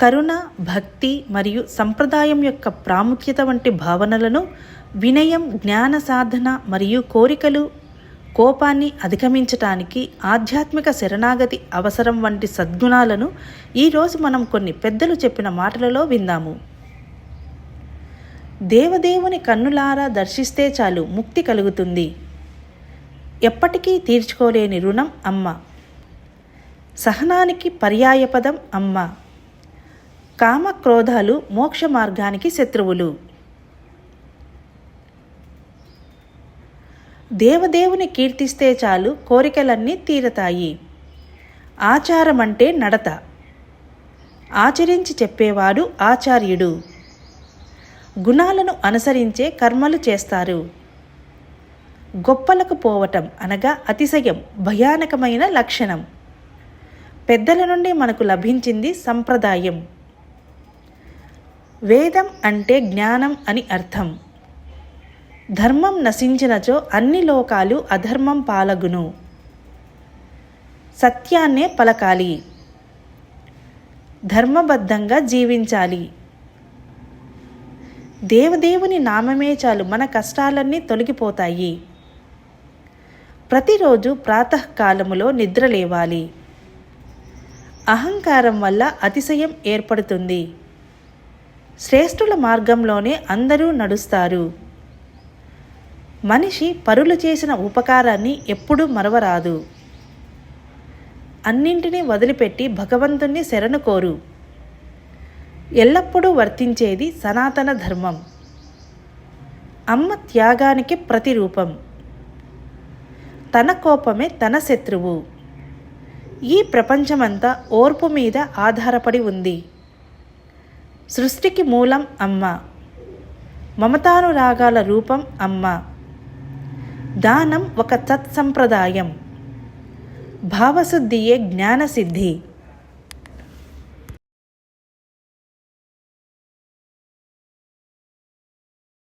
కరుణ భక్తి మరియు సంప్రదాయం యొక్క ప్రాముఖ్యత వంటి భావనలను వినయం జ్ఞాన సాధన మరియు కోరికలు కోపాన్ని అధిగమించటానికి ఆధ్యాత్మిక శరణాగతి అవసరం వంటి సద్గుణాలను ఈరోజు మనం కొన్ని పెద్దలు చెప్పిన మాటలలో విందాము. దేవదేవుని కన్నులారా దర్శిస్తే చాలు ముక్తి కలుగుతుంది. ఎప్పటికీ తీర్చుకోలేని రుణం అమ్మ. సహనానికి పర్యాయపదం అమ్మ. కామ క్రోధాలు మోక్ష మార్గానికి శత్రువులు. దేవదేవుని కీర్తిస్తే చాలు కోరికలన్నీ తీరతాయి. ఆచారం అంటే నడత. ఆచరించి చెప్పేవాడు ఆచార్యుడు. గుణాలను అనుసరించే కర్మలు చేస్తారు. గొప్పలకు పోవటం అనగా అతిశయం భయానకమైన లక్షణం. పెద్దల నుండి మనకు లభించింది సంప్రదాయం. వేదం అంటే జ్ఞానం అని అర్థం. ధర్మం నశించినచో అన్ని లోకాలు అధర్మం పాలగును. సత్యాన్నే పలకాలి. ధర్మబద్ధంగా జీవించాలి. దేవదేవుని నామమే చాలు మన కష్టాలన్నీ తొలగిపోతాయి. ప్రతిరోజు ప్రాతకాలములో నిద్ర లేవాలి. అహంకారం వల్ల అతిశయం ఏర్పడుతుంది. శ్రేష్ఠుల మార్గంలోనే అందరూ నడుస్తారు. మనిషి పరులు చేసిన ఉపకారాన్ని ఎప్పుడూ మరవరాదు. అన్నింటినీ వదిలిపెట్టి భగవంతుణ్ణి శరణు కోరు. ఎల్లప్పుడూ వర్తించేది సనాతన ధర్మం. అమ్మ త్యాగానికి ప్రతిరూపం. తన కోపమే తన శత్రువు. ఈ ప్రపంచమంతా ఓర్పు మీద ఆధారపడి ఉంది. సృష్టికి మూలం అమ్మ. మమతానురాగాల రూపం అమ్మ. దానం ఒక తత్సంప్రదాయం. భావశుద్ధియే జ్ఞానసిద్ధి.